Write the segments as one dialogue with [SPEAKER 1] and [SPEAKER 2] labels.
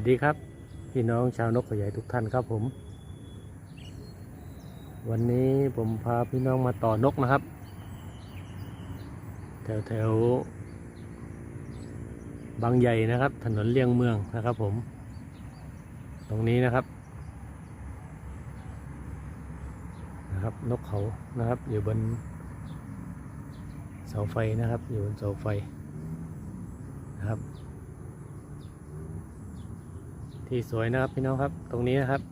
[SPEAKER 1] สวัสดีครับ พี่น้องชาวนกขยายทุกท่านครับผม วันนี้ผมพาพี่น้องมาต่อนกนะครับ แถวแถวบางใหญ่นะครับ ถนนเลี่ยงเมืองนะครับผม ตรงนี้นะครับนะครับ นกเขานะครับ อยู่บนเสาไฟนะครับ อยู่บนเสาไฟนะครับ ที่สวยนะครับพี่น้องครับ ตรงนี้นะครับ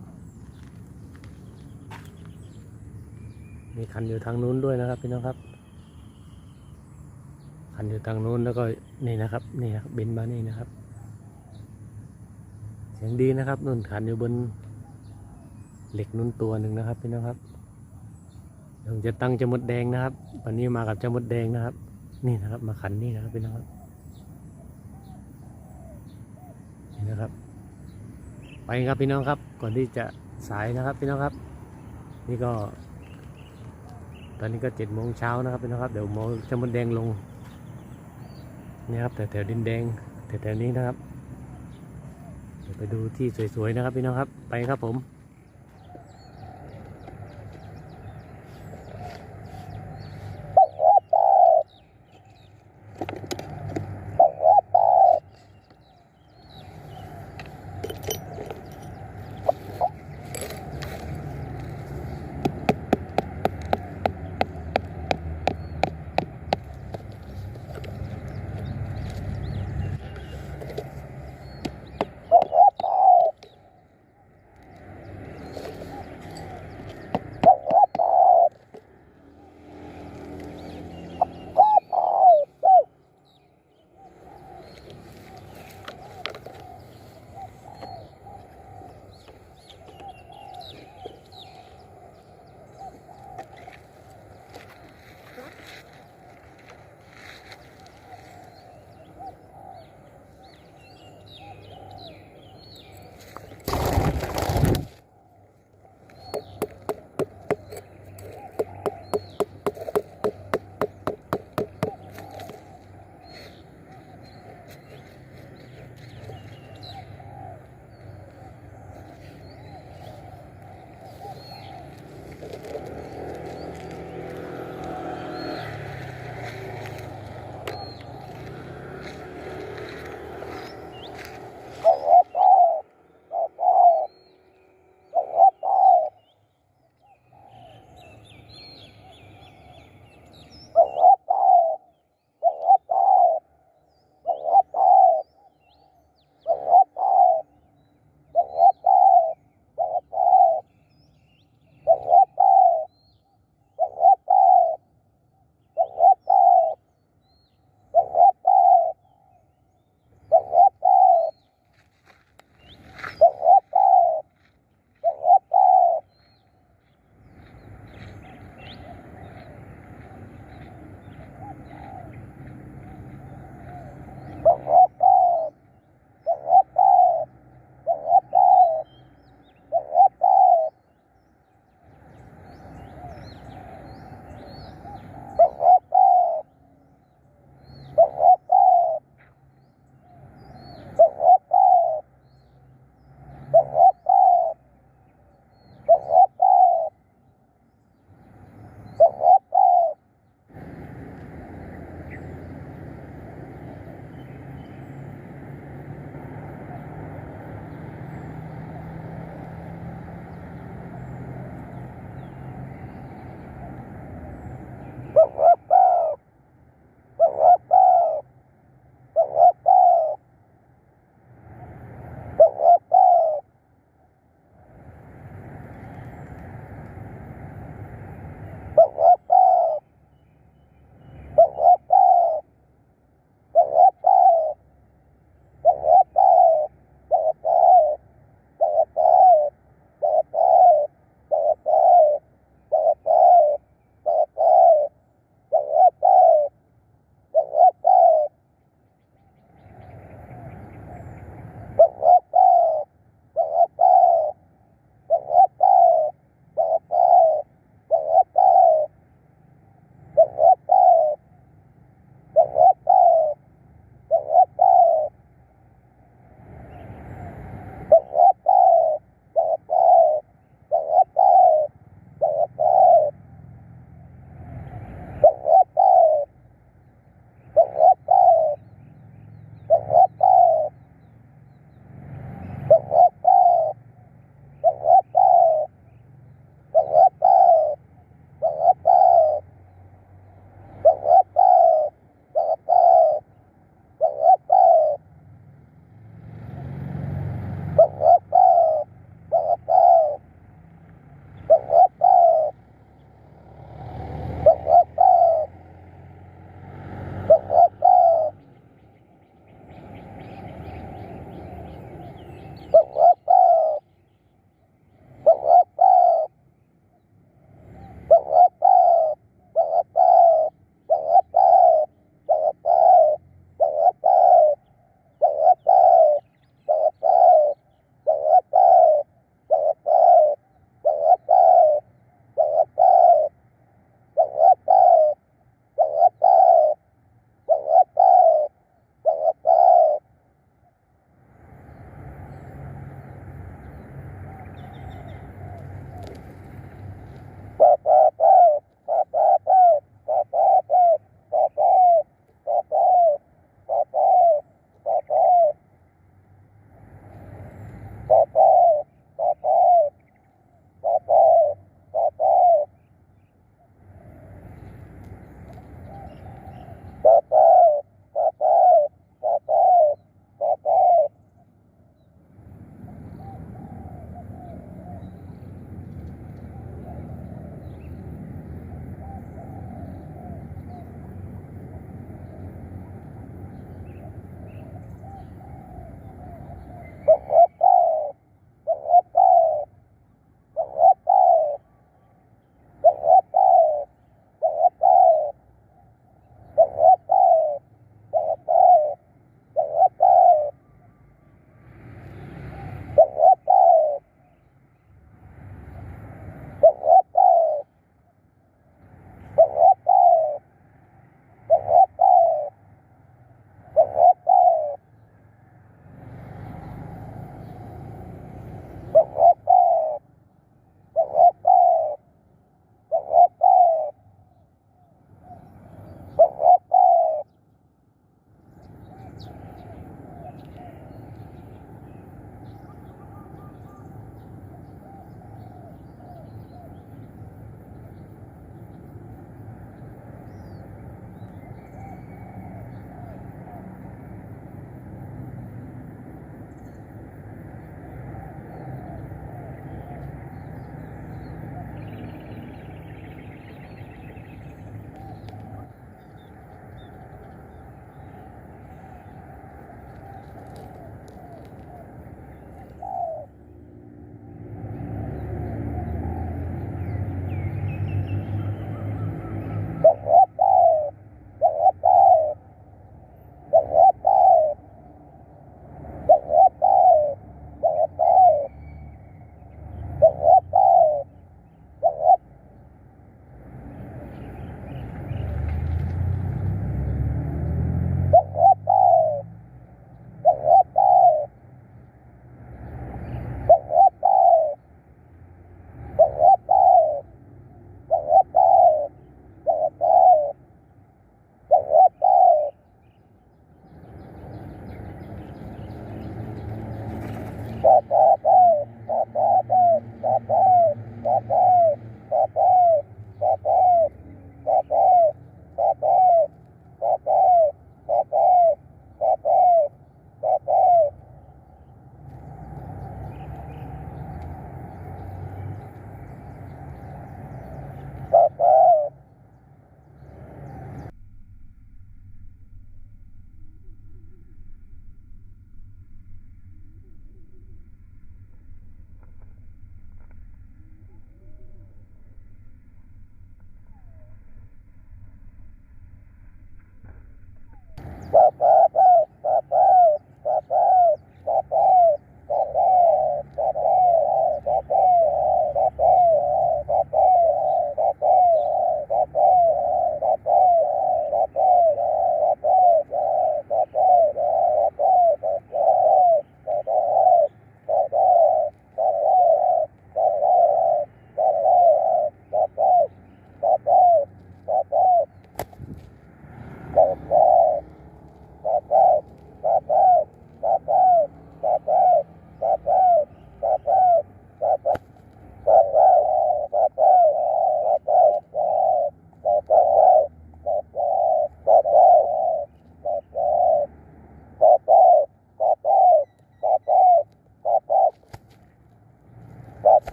[SPEAKER 1] มีคันอยู่ทางนู้นด้วยนะครับ พี่น้องครับ คันอยู่ทางนู้นแล้วก็นี่นะครับนี่นะครับบินมานี่นะครับ เสียงดีนะครับนุ่นคันอยู่บนเหล็กนุ่นตัวหนึ่งนะครับ พี่น้องครับยวผมจะตั้งจมดแดงนะครับวันนี้มากับจมดแดงนะครับ นี่นะครับ มาขันนี่นะครับพี่น้องครับนี่นะครับ ไปครับพี่น้องครับก่อนที่จะสายนะครับพี่น้องครับ นี่ก็ ตอนนี้ก็เจ็ดโมงเช้านะครับพี่น้องครับเดี๋ยวหมอจะมดแดงลงนี่ครับแถวแถวดินแดงแถวแถวนี้นะครับเดี๋ยวไปดูที่สวยๆนะครับพี่น้องครับ ไปครับผม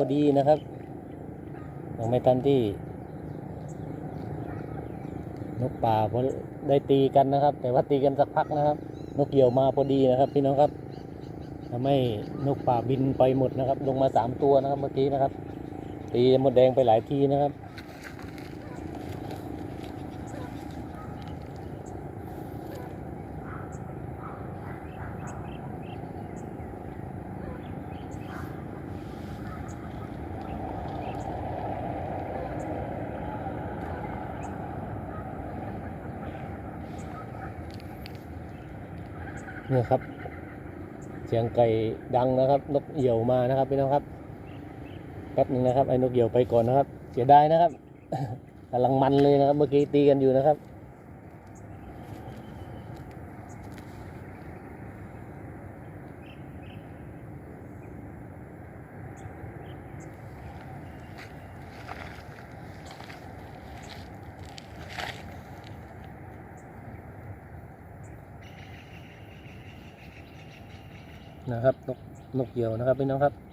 [SPEAKER 1] อดีนะครับยังไม่ทันที่ นกป่าพอได้ตีกันนะครับ แต่ว่าตีกันสักพักนะครับ นกเหยี่ยวมาพอดีนะครับ พี่น้องครับทำให้นกป่าบินไปหมดนะครับ ลงมาสามตัวนะครับเมื่อกี้นะครับ ตีหมดแดงไปหลายทีนะครับ เนี่ยครับ เสียงไก่ดังนะครับ นกเหยี่ยวมานะครับพี่น้องครับแป๊บนึงนะครับไอ้นกเหยี่ยวไปก่อนนะครับ เสียดายนะครับกำลังมันเลยนะครับ เมื่อกี้ตีกันอยู่นะครับ นะครับ นกนกเหยี่ยวนะครับพี่น้องครับ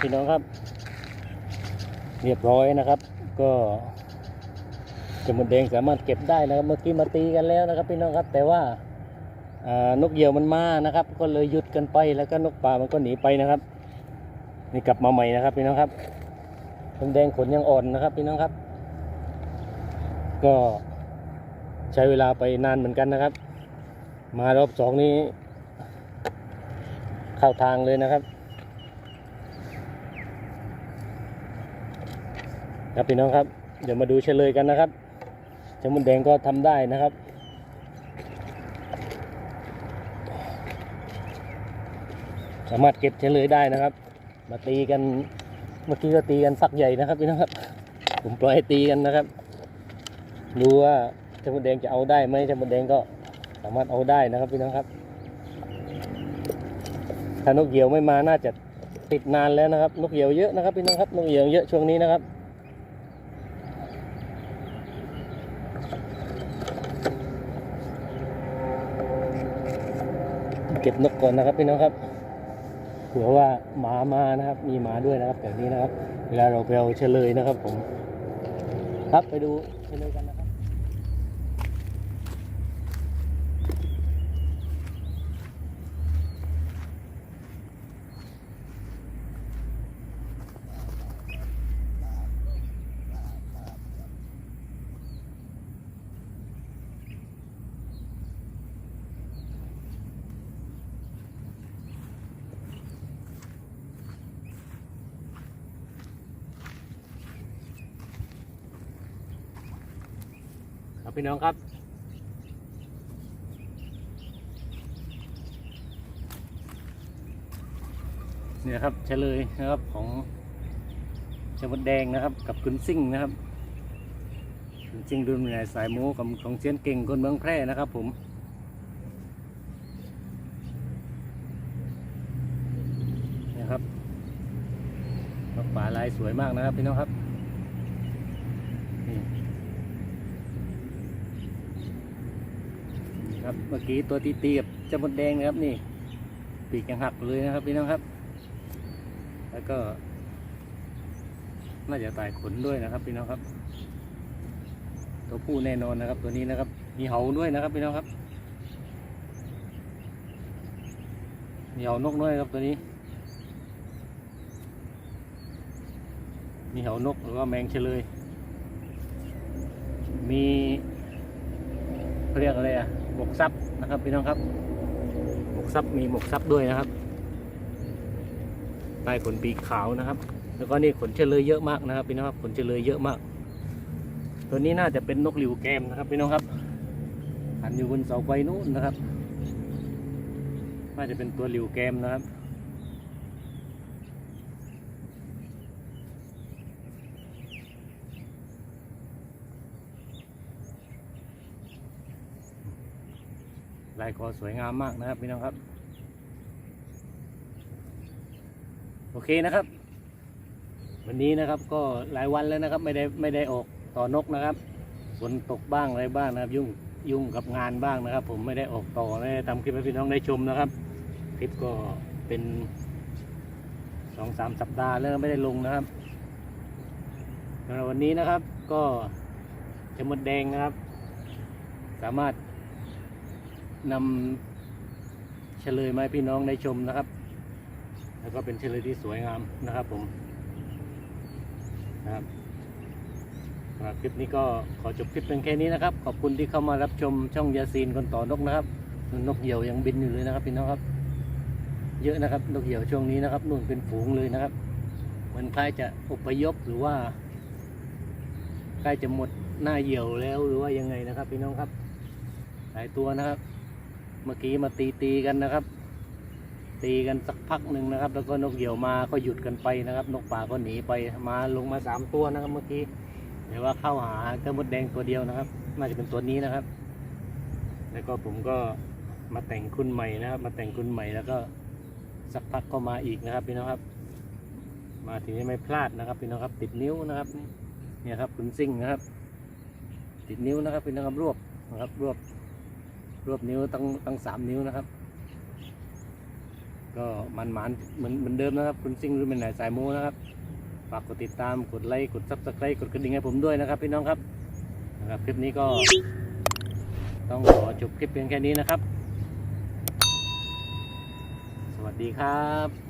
[SPEAKER 1] พี่น้องครับ เรียบร้อยนะครับ ก็จมดแดงสามารถเก็บได้นะครับ เมื่อกี้มาตีกันแล้วนะครับ พี่น้องครับ แต่ว่าอ่านกเหยี่ยวมันมานะครับ ก็เลยหยุดกันไปแล้วก็นกป่ามันก็หนีไปนะครับ นี่กลับมาใหม่นะครับ พี่น้องครับจมแดงขนยังอ่อนนะครับ พี่น้องครับ ก็ใช้เวลาไปนานเหมือนกันนะครับ มารอบสองนี้ เข้าทางเลยนะครับ ครับพี่น้องครับ เดี๋ยวมาดูเฉลยกันนะครับจมุนแดงก็ทำได้นะครับ สามารถเก็บเฉลยได้นะครับ มาตีกันเมื่อกี้ก็ตีกันฝักใหญ่นะครับพี่น้องครับผมปล่อยให้ตีกันนะครับดูว่าจมุนแดงจะเอาได้ไหมจมุนแดงก็สามารถเอาได้นะครับพี่น้องครับถ้านกเหยี่ยวไม่มาน่าจะติดนานแล้วนะครับ นกเหยี่ยวเยอะนะครับพี่น้องครับนกเหยี่ยวเยอะช่วงนี้นะครับ เก็บนกก่อนนะครับพี่น้องครับเผื่อว่าหมามานะครับ มีหมาด้วยนะครับแบบนี้นะครับเวลาเราไปเอาเฉลยนะครับผม ครับไปดูเฉลยกันนะครับ ครับพี่น้องครับ นี่นะครับเฉลยนะครับของชมดแดงนะครับ กับคุณซิ่งนะครับคุณซิ่งรุ่นใหญ่สายมูกับของเชียนเก่งคนเมืองแพร่นะครับ ผมนี่ครับนกป่าลายสวยมากนะครับพี่น้องครับนี่ ครับเมื่อกี้ตัวตีตีกับจ้ามดแดงนะครับนี่ ปีกยังหักเลยนะครับพี่น้องครับ แล้วก็ น่าจะตายขนด้วยนะครับพี่น้องครับ ตัวผู้แน่นอนนะครับ ตัวนี้นะครับ มีเหาด้วยนะครับพี่น้องครับมีเหานกด้วยครับตัวนี้ มีเหานกแล้วก็แมงเฉลย มีเรียกอะไรอะ มกซับนะครับพี่น้องครับ หมกซับมีหมกซับด้วยนะครับใต้ขนปีกขาวนะครับ แล้วก็นี่ขนเฉลยเยอะมากนะครับพี่น้องครับขนเฉลยเยอะมาก ตัวนี้น่าจะเป็นนกหลิวแกมนะครับพี่น้องครับหันอยู่บนเสาไฟนู้นนะครับ น่าจะเป็นตัวหลิวแกมนะครับ ลายคอสวยงามมากนะครับพี่น้องครับ โอเคนะครับ วันนี้นะครับก็หลายวันแล้วนะครับไม่ได้ไม่ได้ออกต่อนกนะครับฝนตกบ้างอะไรบ้างนะครับ ยุ่งยุ่งกับงานบ้างนะครับ ผมไม่ได้ออกต่อไม่ได้ทำคลิปให้พี่น้องได้ชมนะครับ คลิปก็เป็นสองสามสัปดาห์แล้วไม่ได้ลงนะครับสำหรับวันนี้นะครับก็จะมดแดงนะครับ สามารถ นำเฉลยมาให้พี่น้องได้ชมนะครับ แล้วก็เป็นเฉลยที่สวยงามนะครับผมนะครับสำหรับคลิปนี้ก็ขอจบคลิปเป็นแค่นี้นะครับ ขอบคุณที่เข้ามารับชมช่องยาซีนคนต่อนกนะครับ นกเหยี่ยวยังบินอยู่เลยนะครับพี่น้องครับเยอะนะครับนกเหยี่ยวช่วงนี้นะครับนู่นเป็นฝูงเลยนะครับเหมันคล้ายจะอพยพหรือว่าใกล้จะหมดหน้าเหยี่ยวแล้วหรือว่ายังไงนะครับ พี่น้องครับหลายตัวนะครับ เมื่อกี้มาตีตีกันนะครับ ตีกันสักพักหนึ่งนะครับ แล้วก็นกเหยี่ยวมาก็หยุดกันไปนะครับ นกป่าก็หนีไปมาลงมาสามตัวนะครับ เมื่อกี้แต่ว่าเข้าหาเจ้ามดแดงตัวเดียวนะครับ น่าจะเป็นตัวนี้นะครับ แล้วก็ผมก็มาแต่งคุณใหม่นะครับ มาแต่งคุณใหม่แล้วก็สักพักก็มาอีกนะครับพี่น้องครับ มาทีนี้ไม่พลาดนะครับพี่น้องครับ ติดนิ้วนะครับเนี่ยครับคุณซิ่งนะครับ ติดนิ้วนะครับพี่น้องครับรวบนะครับรวบ รวบนิ้วตั้งตั้งสามนิ้วนะครับ ก็มันหมานเหมือนเหมือนเดิมนะครับ คุณซิ่งหรือเป็นไหนสายมูนะครับฝากกดติดตามกดไลค์กดซับสไครต์กดกระดิ่งให้ผมด้วยนะครับพี่น้องครับนะครับ คลิปนี้ก็ ต้องขอจบคลิปเพียงแค่นี้นะครับ สวัสดีครับ